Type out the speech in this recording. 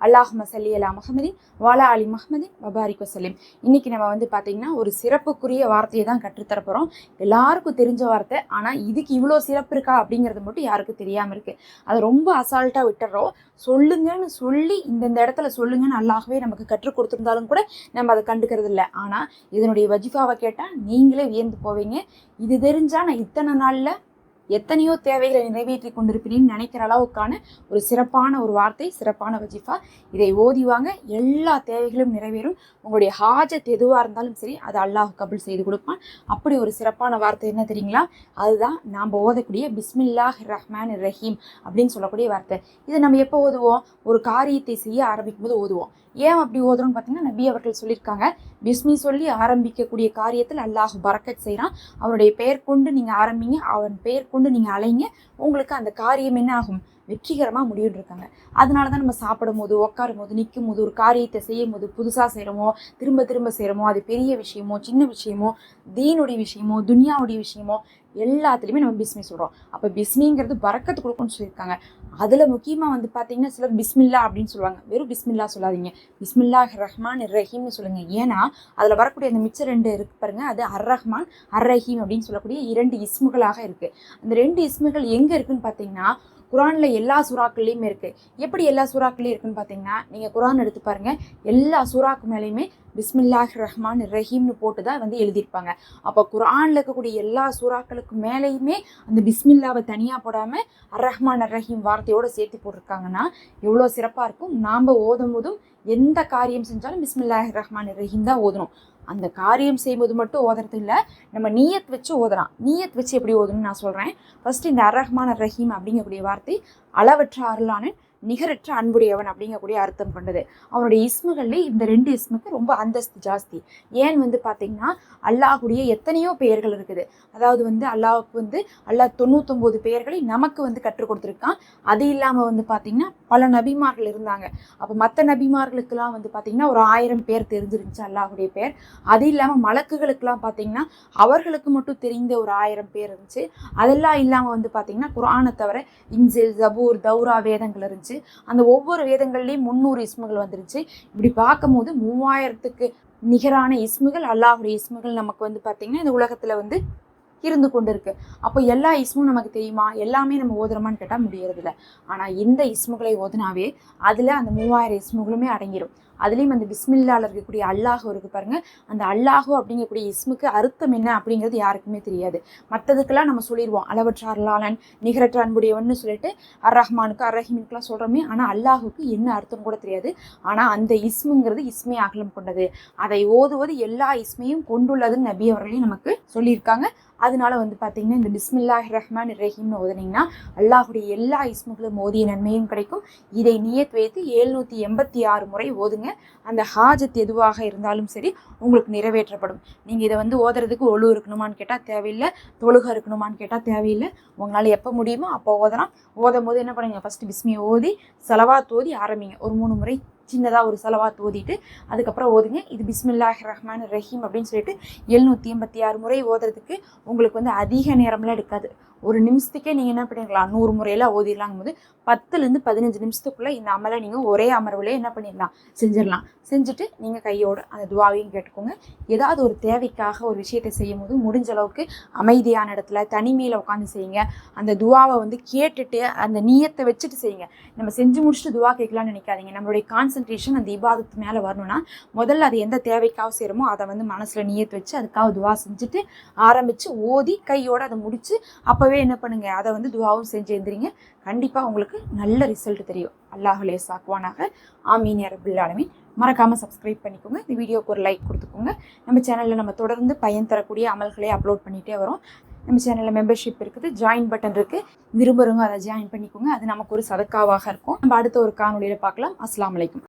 அல்லாஹ் மசல்லி அலா முகமதி வாலா அலி முகமதி வபாரிக் வசலிம் இன்னைக்கு நம்ம வந்து பார்த்தீங்கன்னா ஒரு சிறப்புக்குரிய வார்த்தையை தான் கற்றுத்தரப்போகிறோம் எல்லாருக்கும் தெரிஞ்ச வார்த்தை ஆனால் இதுக்கு இவ்வளோ சிறப்பு இருக்கா அப்படிங்கிறது மட்டும் யாருக்கும் தெரியாமல் இருக்குது அதை ரொம்ப அசால்ட்டாக விட்டுறோம். சொல்லுங்கன்னு சொல்லி இந்தந்த இடத்துல சொல்லுங்கன்னு அல்லாகவே நமக்கு கற்றுக் கொடுத்துருந்தாலும் கூட நம்ம அதை கண்டுக்கிறது இல்லை. ஆனால் இதனுடைய வஜிஃபாவை கேட்டால் நீங்களே வியந்து போவீங்க. இது தெரிஞ்சால் நான் இத்தனை நாளில் எத்தனையோ தேவைகளை நிறைவேற்றி கொண்டிருப்பேன்னு நினைக்கிற அளவுக்கான ஒரு சிறப்பான ஒரு வார்த்தை சிறப்பான வஜிஃபா. இதை ஓதிவாங்க எல்லா தேவைகளும் நிறைவேறும். உங்களுடைய ஹாஜத் எதுவாக இருந்தாலும் சரி அதை அல்லாஹ் கபுல் செய்து கொடுப்பான். அப்படி ஒரு சிறப்பான வார்த்தை என்ன தெரியுங்களா? அதுதான் நாம் ஓதக்கூடிய பிஸ்மில்லாஹ் ரஹ்மான் ரஹீம் அப்படின்னு சொல்லக்கூடிய வார்த்தை. இதை நம்ம எப்போ ஓதுவோம்? ஒரு காரியத்தை செய்ய ஆரம்பிக்கும் போது ஓதுவோம். ஏன் அப்படி ஓதுறோம்னு பார்த்தீங்கன்னா நபி அவர்கள் சொல்லியிருக்காங்க பிஸ்மி சொல்லி ஆரம்பிக்கக்கூடிய காரியத்தில் அல்லாஹ் பறக்கத் செய்கிறான். அவனுடைய பெயர் கொண்டு நீங்கள் ஆரம்பிங்க. அவன் பெயர் கொண்டு நீங்கள் அலைங்க உங்களுக்கு அந்த காரியம் என்ன ஆகும்? வெற்றிகரமாக முடியும் இருக்காங்க. அதனால தான் நம்ம சாப்பிடும் போது உட்காரும் போது நிற்கும் போது ஒரு காரியத்தை செய்யும் போது புதுசாக செய்கிறோமோ திரும்ப திரும்ப செய்கிறோமோ அது பெரிய விஷயமோ சின்ன விஷயமோ தீனுடைய விஷயமோ துனியாவுடைய விஷயமோ எல்லாத்துலேயுமே நம்ம பிஸ்மி சொல்கிறோம் அப்போ பிஸ்மிங்கிறது பறக்கத்து கொடுக்கும்னு சொல்லியிருக்காங்க. அதில் முக்கியமாக வந்து பார்த்தீங்கன்னா சிலர் பிஸ்மில்லா அப்படின்னு சொல்லுவாங்க. வெறும் பிஸ்மில்லா சொல்லாதீங்க. பிஸ்மில்லா ரஹ்மான் ரஹீம்னு சொல்லுங்கள் ஏன்னா அதில் வரக்கூடிய அந்த மிச்ச ரெண்டு இருக்கு பாருங்க. அது அர் ரஹ்மான் அர் ரஹீம் அப்படின்னு சொல்லக்கூடிய இரண்டு இஸ்முகளாக இருக்குது அந்த ரெண்டு இஸ்முகள் எங்கே இருக்குன்னு பார்த்தீங்கன்னா குரானில் எல்லா சுறாக்கள்லேயுமே இருக்குது எப்படி எல்லா சூறாக்கள்லையும் இருக்குன்னு பார்த்தீங்கன்னா நீங்கள் குரான் எடுத்து பாருங்கள் எல்லா சூறாக்கு மேலேயுமே பிஸ்மில்லாஹ் ரஹ்மான் ரஹீம்னு போட்டு தான் வந்து எழுதியிருப்பாங்க. அப்போ குரானில் இருக்கக்கூடிய எல்லா சூறாக்களுக்கு மேலேயுமே அந்த பிஸ்மில்லாவை தனியாக போடாமல் அர் ரஹ்மான் அர் ரஹீம் வார்த்தையோடு சேர்த்து போட்டிருக்காங்கன்னா எவ்வளோ சிறப்பாக இருக்கும். நாம் ஓதும் போதும் எந்த காரியம் செஞ்சாலும் பிஸ்மில்லாஹ் ரஹ்மான் ரஹீம் தான் ஓதணும். அந்த காரியம் செய்யும்போது மட்டும் ஓதுறது இல்லை. நம்ம நீயத் வச்சு ஓதுறான் நீயத் வச்சு எப்படி ஓதுன்னு நான் சொல்கிறேன் ஃபஸ்ட்டு இந்த அர் ரஹ்மான் அர் ரஹீம் அப்படிங்கக்கூடிய வார்த்தை அளவற்ற அருளானன் நிகரற்ற அன்புடையவன் அப்படிங்கக்கூடிய அர்த்தம் கொண்டது. அவனுடைய இஸ்முகள்லேயே இந்த ரெண்டு இஸ்முக்கு ரொம்ப அந்தஸ்து ஜாஸ்தி. ஏன் வந்து பார்த்தீங்கன்னா அல்லாஹுடைய எத்தனையோ பெயர்கள் இருக்குது. அதாவது வந்து அல்லாஹுக்கு வந்து அல்லாஹ் தொண்ணூத்தொம்பது பெயர்களை நமக்கு வந்து கற்றுக் கொடுத்துருக்கான். அது இல்லாமல் வந்து பார்த்தீங்கன்னா பல நபிமார்கள் இருந்தாங்க. அப்போ மற்ற நபிமார்களுக்கெல்லாம் வந்து பார்த்தீங்கன்னா ஒரு ஆயிரம் பேர் தெரிஞ்சிருந்துச்சு அல்லாஹுடைய பேர் அது இல்லாமல் மலக்குகளுக்கெல்லாம் பார்த்தீங்கன்னா அவர்களுக்கு மட்டும் தெரிந்த ஒரு ஆயிரம் பேர் இருந்துச்சு. அதெல்லாம் இல்லாமல் வந்து பார்த்தீங்கன்னா குரானை தவிர இன்சில் ஜபூர் தௌரா வேதங்கள் இருந்துச்சு. அந்த ஒவ்வொரு வேதங்கள்லேயும் முந்நூறு இஸ்முகள் வந்துருச்சு. இப்படி பார்க்கும்போது மூவாயிரத்துக்கு நிகரான இஸ்முகள் அல்லாஹுடைய இஸ்முகள் நமக்கு வந்து பார்த்திங்கன்னா இந்த உலகத்தில் வந்து இருந்து கொண்டு இருக்குது அப்போ எல்லா இஸ்மும் நமக்கு தெரியுமா? எல்லாமே நம்ம ஓதுறோமான்னு கேட்டால் முடியறதில்ல. ஆனால் இந்த இஸ்முகளை ஓதுனாவே அதில் அந்த மூவாயிரம் இஸ்முகளுமே அடங்கிடும் அதுலேயும் அந்த பிஸ்மில்லாவில் இருக்கக்கூடிய அல்லாஹு இருக்குது பாருங்கள் அந்த அல்லாஹு அப்படிங்கக்கூடிய இஸ்முக்கு அர்த்தம் என்ன அப்படிங்கிறது யாருக்குமே தெரியாது. மற்றதுக்கெல்லாம் நம்ம சொல்லிடுவோம். அளவற்ற அருளாளன் நிகரற்ற அன்புடையவன்னு சொல்லிட்டு அர் ரஹ்மானுக்கு அர் ரஹீமுக்கெல்லாம் சொல்கிறோமே ஆனால் அல்லாஹுக்கு என்ன அர்த்தம் கூட தெரியாது. ஆனால் அந்த இஸ்முங்கிறது இஸ்மே அகலம் கொண்டது. அதை ஓதுவது எல்லா இஸ்மையும் கொண்டுள்ளதுன்னு நபி அவர்களையும் நமக்கு சொல்லியிருக்காங்க. அதனால வந்து பார்த்தீங்கன்னா இந்த பிஸ்மில்லாஹ் ரஹ்மான் ரஹீம்னு ஓதுனீங்கன்னா அல்லாஹுடைய எல்லா இஸ்முகளும் ஓதிய நன்மையும் கிடைக்கும். இதை நியத் வைத்து ஏழ்நூற்றி எண்பத்தி ஆறு முறை ஓதுங்க. அந்த ஹாஜத் எதுவாக இருந்தாலும் சரி உங்களுக்கு நிறைவேற்றப்படும். நீங்கள் இதை வந்து ஓதுறதுக்கு ஒழு இருக்கணுமான்னு கேட்டால் தேவையில்லை தொழுக இருக்கணுமான்னு கேட்டால் தேவையில்லை. உங்களால் எப்போ முடியுமோ அப்போ ஓதலாம். ஓதும் போது என்ன பண்ணுங்க? ஃபஸ்ட்டு பிஸ்மியை ஓதி செலவாத் ஓதி ஆரம்பிங்க. ஒரு மூணு முறை சின்னதாக ஒரு செலவாக ஓதிட்டு அதுக்கப்புறம் ஓதுங்க. இது பிஸ்மில்லாஹ் ரஹ்மான் ரஹீம் அப்படின்னு சொல்லிட்டு எழுநூற்றி எண்பத்தி ஆறு முறை ஓதுறதுக்கு உங்களுக்கு வந்து அதிக நேரம்லாம் எடுக்காது. ஒரு நிமிஷத்துக்கே நீங்கள் என்ன பண்ணிடலாம்? நூறு முறையெல்லாம் ஓதிடலாங்கும்போது பத்துலேருந்து பதினஞ்சு நிமிஷத்துக்குள்ளே இந்த அமலை நீங்கள் ஒரே அமர்வுலேயே என்ன பண்ணிடலாம்? செஞ்சிடலாம். செஞ்சுட்டு நீங்கள் கையோடு அந்த துவாவையும் கேட்டுக்கோங்க. ஏதாவது ஒரு தேவைக்காக ஒரு விஷயத்தை செய்யும் போது முடிஞ்ச அளவுக்கு அமைதியான இடத்துல தனிமையில் உட்காந்து செய்யுங்க. அந்த துவாவை வந்து கேட்டுட்டு அந்த நீயத்தை வச்சுட்டு செய்யுங்க. நம்ம செஞ்சு முடிச்சுட்டு துவா கேட்கலாம்னு நினைக்காதீங்க. நம்மளுடைய கான்சன்ட்ரேஷன் அந்த இபாதத்து மேலே வரணும்னா முதல்ல அது எந்த தேவைக்காக செய்கிறோமோ அதை வந்து மனசில் நீயத்து வச்சு அதுக்காக துவா செஞ்சுட்டு ஆரம்பித்து ஓதி கையோடு அதை முடித்து அப்போ அப்போவே என்ன பண்ணுங்கள் அதை வந்து துவாவும் செஞ்சு எழுந்திரிங்க கண்டிப்பாக உங்களுக்கு நல்ல ரிசல்ட் தெரியும். அல்லாஹுலே சாக்குவானாக. ஆமீன் அரபுல்லாலுமே மறக்காமல் சப்ஸ்கிரைப் பண்ணிக்கோங்க. இந்த வீடியோக்கு ஒரு லைக் கொடுத்துக்கோங்க. நம்ம சேனலில் நம்ம தொடர்ந்து பயன் தரக்கூடிய அமல்களை அப்லோட் பண்ணிகிட்டே வரோம். நம்ம சேனலில் மெம்பர்ஷிப் இருக்குது. ஜாயின் பட்டன் இருக்குது விரும்புகிறவங்க அதை ஜாயின் பண்ணிக்கோங்க. அது நமக்கு ஒரு சதக்காவாக இருக்கும். நம்ம அடுத்த ஒரு காணொலியில் பார்க்கலாம். அஸ்லாம் வலைக்கும்